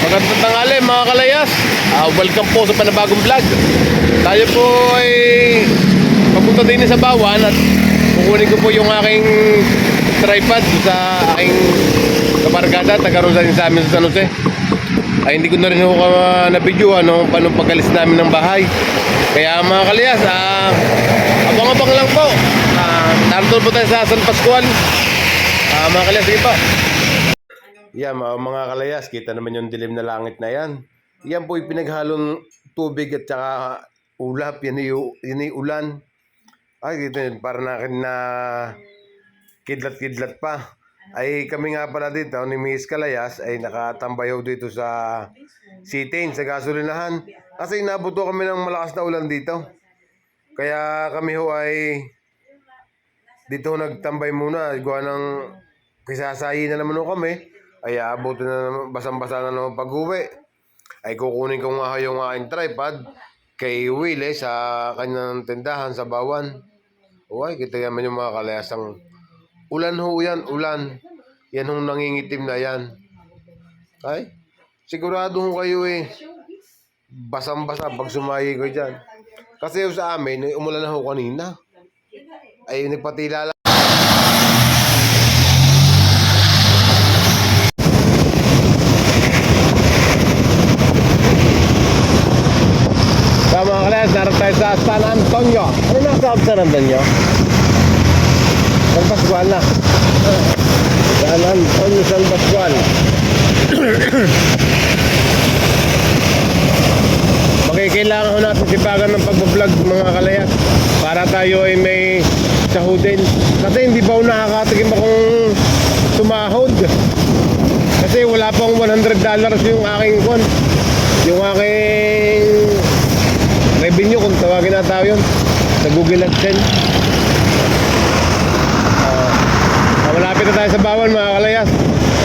Magandang tanghali mga kalayas. Ah, welcome po sa panabagong vlog. Tayo po ay papunta din sa Bawan at kukunin ko po yung aking tripod sa aking kabarkada. Taga Rosa din sa amin sa San Jose. Ay hindi ko na rin ako uh, na-video ano, paano pagalis namin ng bahay. Kaya mga kalayas, ah, abang-abang lang po. Ah, narito po tayo sa San Pascual. Ah, mga kalayas, sige po. Yan, mga, kalayas, kita naman yung dilim na langit na yan. Yan po yung pinaghalong tubig at saka ulap. Yan yung, yan yung ulan. Ay, kita yun, para na na kidlat-kidlat pa. Ay kami nga pala dito ni Miss Kalayas ay nakatambayaw dito sa Sitain, sa gasolinahan. Kasi inabuto kami ng malakas na ulan dito. Kaya kami ho ay dito nagtambay muna. Gawa ng kisasayi na naman ho kami. Ay aabutin na naman, basang-basa na naman pag-uwi. Ay kukunin ko nga yung aking tripod kay Willie sa kanyang tindahan sa Bawan. Uy, kita naman yung mga kalayasang ulan ho yan, ulan. Yan hong nangingitim na yan. Ay, sigurado ho kayo eh. Basang-basa pag sumayi ko dyan. Kasi sa amin, eh, umulan na ho kanina. Ay, nagpatila lang. Sa mga kalayas, naroon tayo sa San Antonio. Ano na sa San Antonio? San Pascual na. San Antonio, San Pascual. Makikailangan ho natin sipagan ng pagbablog mga kalayas para tayo ay may sahudin. Kasi hindi pa ho nakakatikim akong tumahod. Kasi wala pang 100 dollars yung aking kon. Yung aking revenue kung tawagin na tao yun sa Google AdSense. Ah, malapit na tayo sa Bawan mga kalayas.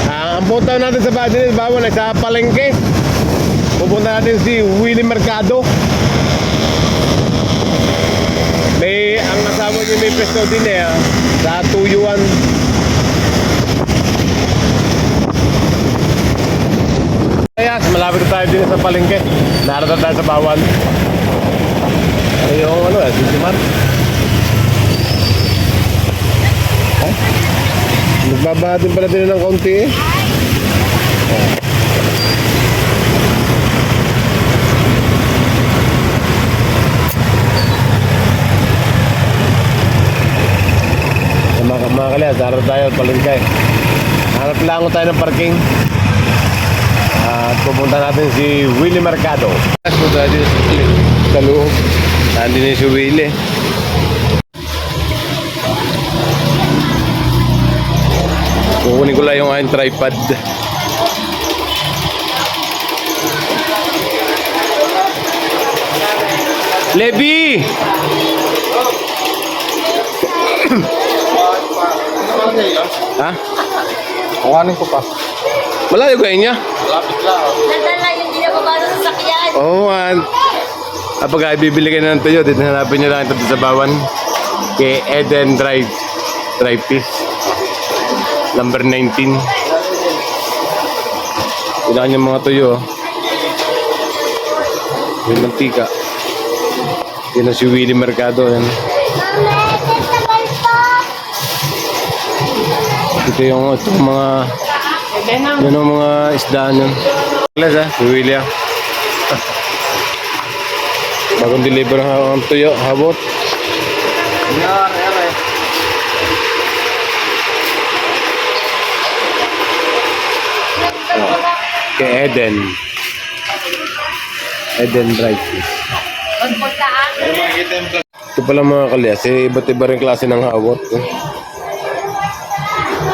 Ah, ang punta natin sa Bawan, Bawan ay sa Palengke. Pupunta natin si Willie Mercado. May ang asawa niya may pesto din eh ah, sa Tuyuan. Kaya malapit na tayo din sa Palengke. Narito tayo sa Bawan. Ano yung ano eh, Digimar? Ay? Nagbababa din pala din ng kaunti eh. Sa mga mga kalyas, daraw tayo palengke. Hanap lang tayo ng parking. At pupunta natin si Willie Mercado. Punta natin sa loob. Nandun na si Willie. Kukunin ko lang yung aking tripod. Levi! ha? Kuhanin ko pa. Malayo kayo niya? Nadala yung hindi na babasa sa sakyan. Oo, man. Kapag ay bibili kayo ng tuyo, dito hanapin nyo lang ito sa Bawan. Kay Eden Drive. Drive Piece. Number 19. Kailangan yung mga tuyo. oh. Yung mantika. Yan ang si Willie Mercado. Yan. Ito yung ito yung mga yan ang mga isdaan yun. Alas ah, si Willie ah. Bagong deliver ang tuyo, habot. Yan, yan eh. Kay Eden. Eden vlog. Ito pala mga kalyas, eh, iba't iba rin klase ng hawot. Eh.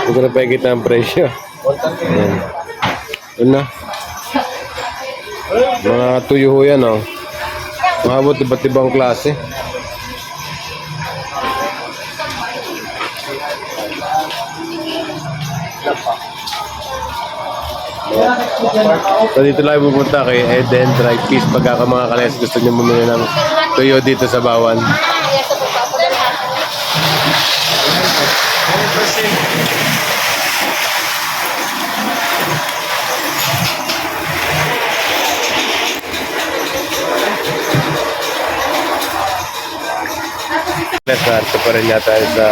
Hindi ko na pagkita ang presyo. Ayan. Yun na. Mga tuyo ho yan, oh. Mga hawot, iba't ibang klase. So dito lang pupunta kay Eden Drive Peace pagka mga kalayas gusto niyo bumili ng tuyo dito sa Bawan. Yes, maswerte pa rin yata sa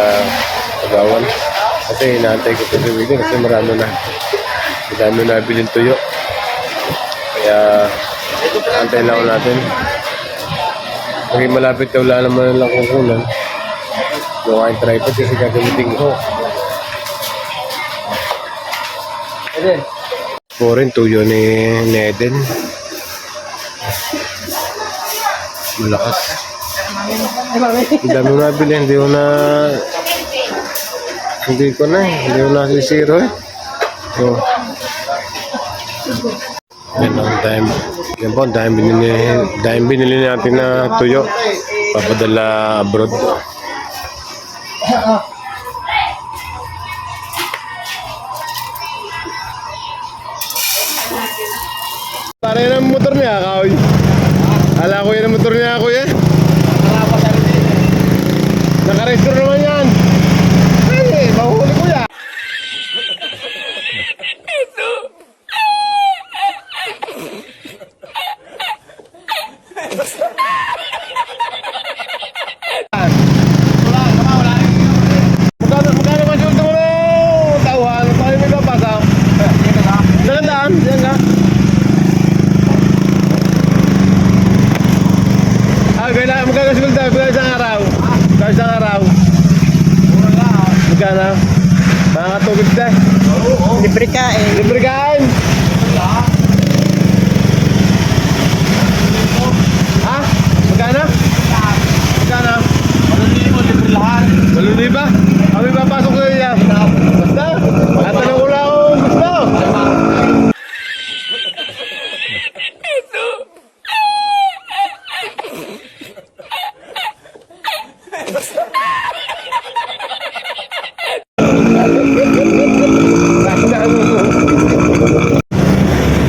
pagawan. Kasi inaantay ko pa si Willie kasi marami na. Marami na bilhin tuyo. Kaya, antay lang natin. Pag malapit na wala naman lang kukunan. Yung aking tripod kasi gagamitin ko. Eden. Po tuyo ni, ni Eden. Malakas. Ang dami mo nabili, hindi ko na... Hindi ko na eh. Hindi ko na sisiro eh. So, yan ang time. Yan po, dahil binili, dahil binili natin na tuyo. Papadala abroad. Para yan ang motor niya, kaoy. Ala ko yan ang motor niya, kuya. Nakarestore naman yan. Ay, mahuli ko yan. Magkano, magkano ba yung magkano isang araw? Magkano isang araw? Magkano? Makakatugod tayo. Libre ka eh. Libre kain! Ha? Magkano? Magkano? Maluni ba? Kami papasok sa iya. Basta? At tanong ko lang kung gusto.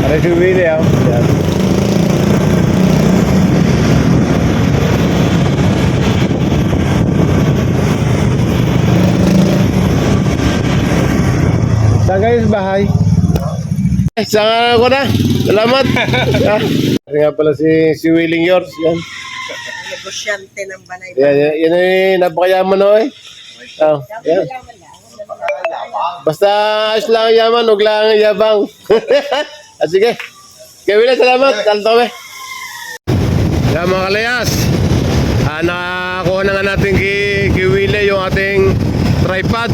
Para si Willie, oh. Yan. Sa bahay? Eh, Saan ko na? Salamat. ah, ano nga pala si, si Willing Yours. Yan. Negosyante ng banay. Yan, yan, yan ay napakayaman o eh. Oh, yan. Basta ayos lang ang yaman, huwag lang ang yabang. ah, sige. Kaya Willie, salamat. Talto kami. Yan mga kalayas. Ah, nakakuha na nga natin kay, kay Willie yung ating tripod.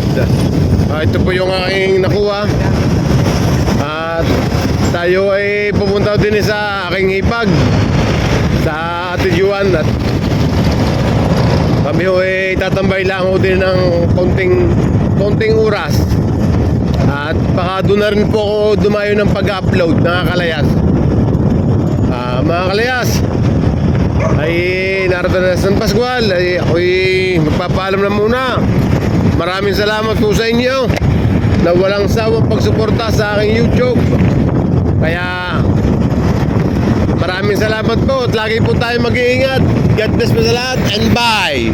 Ah, ito po yung aking nakuha. At tayo ay pupunta din sa aking hipag sa Ate Juan. At kami ho ay tatambay lang din ng konting konting oras. At baka doon na rin po ako dumayo ng pag-upload mga kalayas. Ah, mga kalayas ay narito na San Pascual ay ako'y magpapaalam na muna maraming salamat po sa inyo na walang sawang pagsuporta sa aking YouTube kaya maraming salamat po at lagi po tayo mag-iingat God bless po sa lahat and bye.